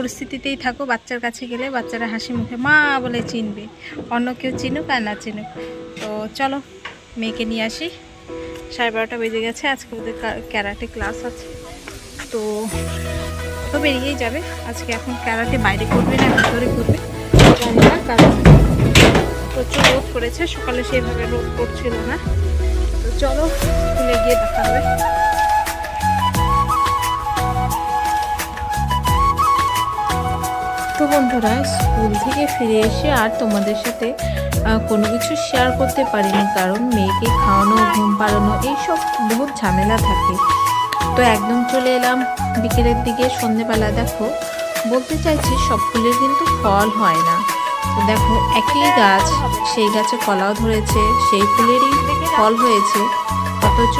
পরিস্থিতিতেই থাকো, বাচ্চার কাছে গেলে বাচ্চারা হাসি মুখে, মা বলে চিনবে। অন্য কেউ চিনুক আর না চিনুক। তো চলো, মেয়েকে নিয়ে আসি। সাড়ে বারোটা বেজে গেছে, আজকে ওদের ক্যারাটে ক্লাস আছে। তো তো বেরিয়েই যাবে। আজকে এখন ক্যারাটে বাইরে করবে না ভিতরে করবে। না কারণ প্রচুর রোদ করেছে সকালে সেভাবে রোদ পড়ছিল না। তো চলো, স্কুলে গিয়ে দেখা হবে। বন্ধুরা, স্কুল থেকে ফিরে এসে আর তোমাদের সাথে কোনো কিছু শেয়ার করতে পারিনি কারণ মেয়েকে খাওয়ানো, ঘুম পাড়ানো, এইসব বহুত ঝামেলা থাকে। তো একদম চলে এলাম বিকেলের দিকে, সন্ধেবেলা দেখো, বলতে চাইছি সব ফুলের কিন্তু ফল হয় না। তো দেখো, একই গাছ, সেই গাছে কলাও ধরেছে, সেই ফুলেরই ফল হয়েছে, অথচ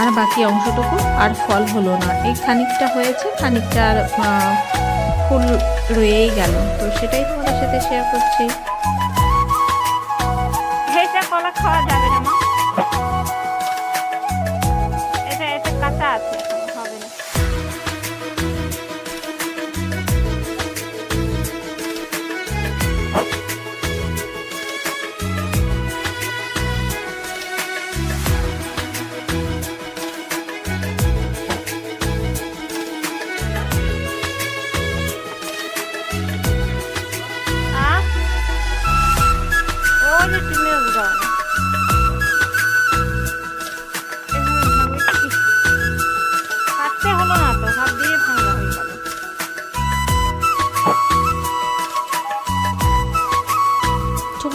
আর বাকি অংশটুকু আর ফল হলো না। এই খানিকটা হয়েছে, খানিকটা আর ফুল রয়েই গেল। তো সেটাই তোমাদের সাথে শেয়ার করছি। এটা কলা খাওয়া যাবে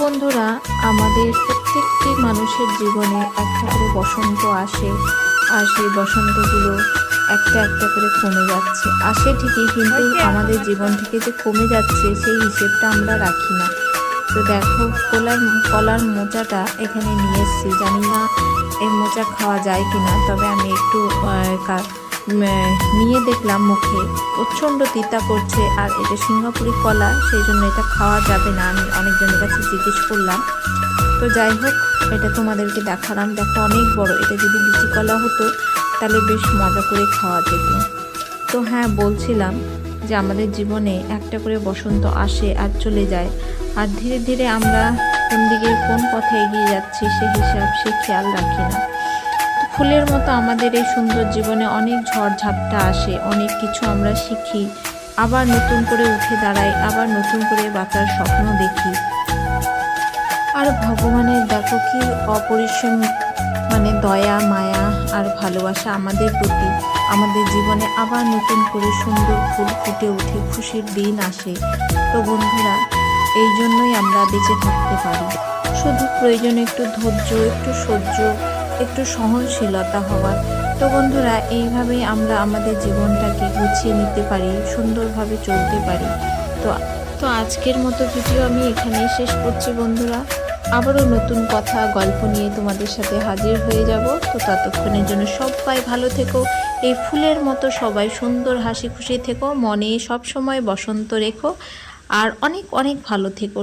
বন্ধুরা, আমাদের প্রত্যেকটি মানুষের জীবনে একটা করে বসন্ত আসে আর সেই বসন্তগুলো একটা একটা করে কমে যাচ্ছে। আসে ঠিকই, কিন্তু আমাদের জীবন থেকে যে কমে যাচ্ছে সেই হিসেবটা আমরা রাখি না। তো দেখো, কলার কলার মোচাটা এখানে নিয়ে এসেছি। জানি না এই মোচা খাওয়া যায় কি না তবে আমি একটু নিয়ে দেখলাম মুখে। প্রচণ্ড তিতা করছে আর এটা সিঙ্গাপুরি কলা, সেই জন্য এটা খাওয়া যাবে না। আমি অনেকজনের কাছে জিজ্ঞেস করলাম। তো যাই হোক, এটা তোমাদেরকে দেখালাম। দেখো অনেক বড়। এটা যদি বিচি কলা হতো, তাহলে বেশ মজা করে খাওয়া যেত। তো হ্যাঁ বলছিলাম যে আমাদের জীবনে একটা করে বসন্ত আসে আর চলে যায়। আর ধীরে ধীরে আমরা কোন দিকে কোন পথে এগিয়ে যাচ্ছি, সে হিসাব, সে খেয়াল রাখি না। ফুলের মতো আমাদের এই সুন্দর জীবনে অনেক ঝড় ঝাপটা আসে, অনেক কিছু আমরা শিখি, আবার নতুন করে উঠে দাঁড়াই, আবার নতুন করে বাঁচার স্বপ্ন দেখি। আর ভগবানের দেখো কি অপরিসীম মানে দয়া, মায়া আর ভালোবাসা আমাদের প্রতি। আমাদের জীবনে আবার নতুন করে সুন্দর ফুল ফুটে ওঠে, খুশির দিন আসে। তো বন্ধুরা, এই জন্যই আমরা বেঁচে থাকতে পারি। শুধু প্রয়োজন একটু ধৈর্য, একটু সহ্য একটু সহনশীলতা হওয়ার। তো বন্ধুরা, এইভাবেই আমরা আমাদের জীবনটাকে গুছিয়ে নিতে পারি, সুন্দরভাবে চলতে পারি। তো তো আজকের মতো ভিডিও আমি এখানেই শেষ করছি বন্ধুরা। আবারও নতুন কথা, গল্প নিয়ে তোমাদের সাথে হাজির হয়ে যাব। তো ততক্ষণের জন্য সবাই ভালো থেকো। এই ফুলের মতো সবাই সুন্দর, হাসি খুশি থেকো। মনে সব সময় বসন্ত রেখো। আর অনেক অনেক ভালো থেকো।